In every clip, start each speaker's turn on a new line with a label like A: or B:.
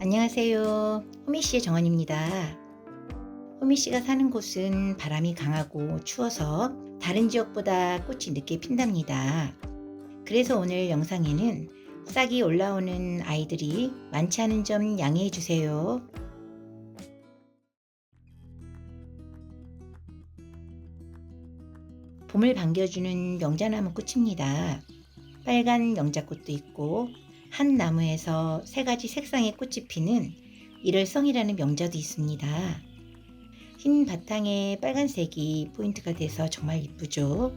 A: 안녕하세요. 호미씨의 정원입니다. 호미씨가 사는 곳은 바람이 강하고 추워서 다른 지역보다 꽃이 늦게 핀답니다. 그래서 오늘 영상에는 싹이 올라오는 아이들이 많지 않은 점 양해해 주세요. 봄을 반겨주는 명자나무 꽃입니다. 빨간 명자꽃도 있고 한 나무에서 세 가지 색상의 꽃이 피는 일월성이라는 명자도 있습니다. 흰 바탕에 빨간색이 포인트가 돼서 정말 이쁘죠.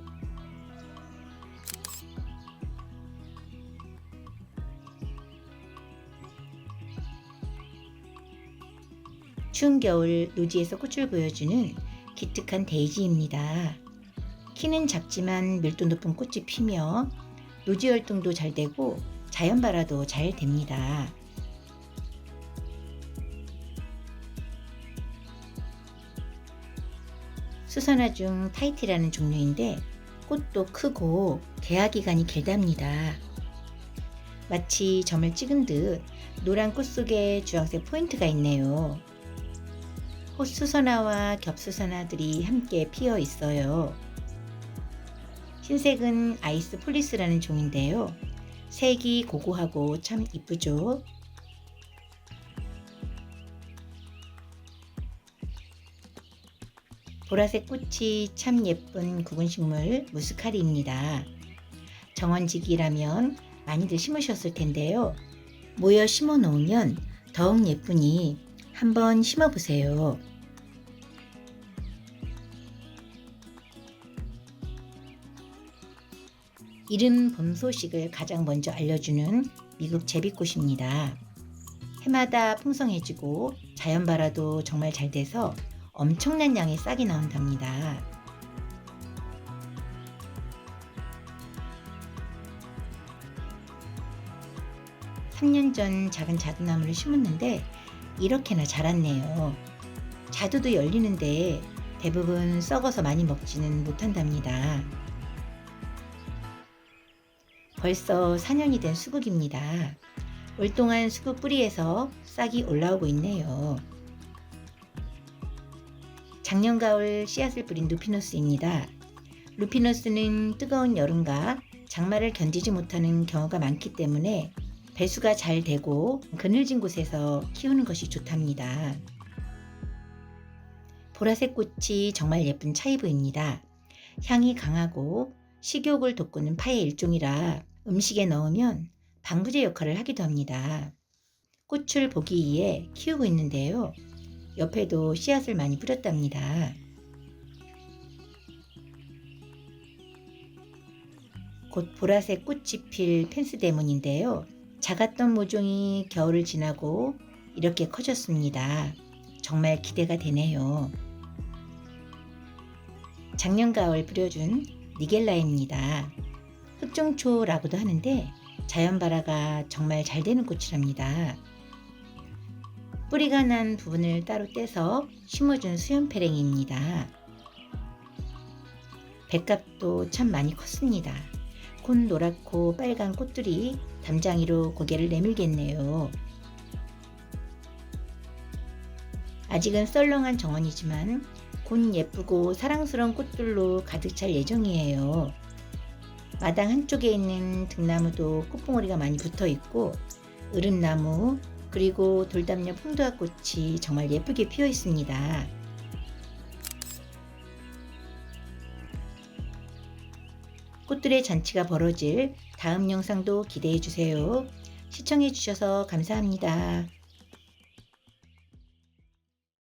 A: 추운 겨울 노지에서 꽃을 보여주는 기특한 데이지입니다. 키는 작지만 밀도 높은 꽃이 피며 노지 활동도 잘 되고 자연 발화도 잘 됩니다. 수선화 중 타이티라는 종류인데 꽃도 크고 개화 기간이 길답니다. 마치 점을 찍은 듯 노란 꽃 속에 주황색 포인트가 있네요. 꽃수선화와 겹수선화들이 함께 피어 있어요. 흰색은 아이스 폴리스라는 종인데요. 색이 고고하고 참 이쁘죠? 보라색 꽃이 참 예쁜 구근식물 무스카리입니다. 정원지기라면 많이들 심으셨을 텐데요. 모여 심어 놓으면 더욱 예쁘니 한번 심어 보세요. 이른 봄 소식을 가장 먼저 알려주는 미국 제비꽃입니다. 해마다 풍성해지고 자연 발화도 정말 잘 돼서 엄청난 양의 싹이 나온답니다. (3년) 전 작은 자두나무를 심었는데 이렇게나 자랐네요. 자두도 열리는데 대부분 썩어서 많이 먹지는 못한답니다. 벌써 4년이 된 수국입니다. 올 동안 수국 뿌리에서 싹이 올라오고 있네요. 작년 가을 씨앗을 뿌린 루피너스입니다. 루피너스는 뜨거운 여름과 장마를 견디지 못하는 경우가 많기 때문에 배수가 잘 되고 그늘진 곳에서 키우는 것이 좋답니다. 보라색 꽃이 정말 예쁜 차이브입니다. 향이 강하고 식욕을 돋구는 파의 일종이라 음식에 넣으면 방부제 역할을 하기도 합니다. 꽃을 보기 위해 키우고 있는데요. 옆에도 씨앗을 많이 뿌렸답니다. 곧 보라색 꽃이 필 펜스데몬인데요. 작았던 모종이 겨울을 지나고 이렇게 커졌습니다. 정말 기대가 되네요. 작년 가을 뿌려준 니겔라입니다. 흑종초라고도 하는데 자연발화가 정말 잘 되는 꽃이랍니다. 뿌리가 난 부분을 따로 떼서 심어준 수연패랭이입니다. 백갑도 참 많이 컸습니다. 곧 노랗고 빨간 꽃들이 담장이로 고개를 내밀겠네요. 아직은 썰렁한 정원이지만 곧 예쁘고 사랑스러운 꽃들로 가득 찰 예정이에요. 마당 한쪽에 있는 등나무도 꽃봉오리가 많이 붙어 있고 으름나무 그리고 돌담녀 풍도화 꽃이 정말 예쁘게 피어 있습니다. 꽃들의 잔치가 벌어질 다음 영상도 기대해 주세요. 시청해 주셔서 감사합니다.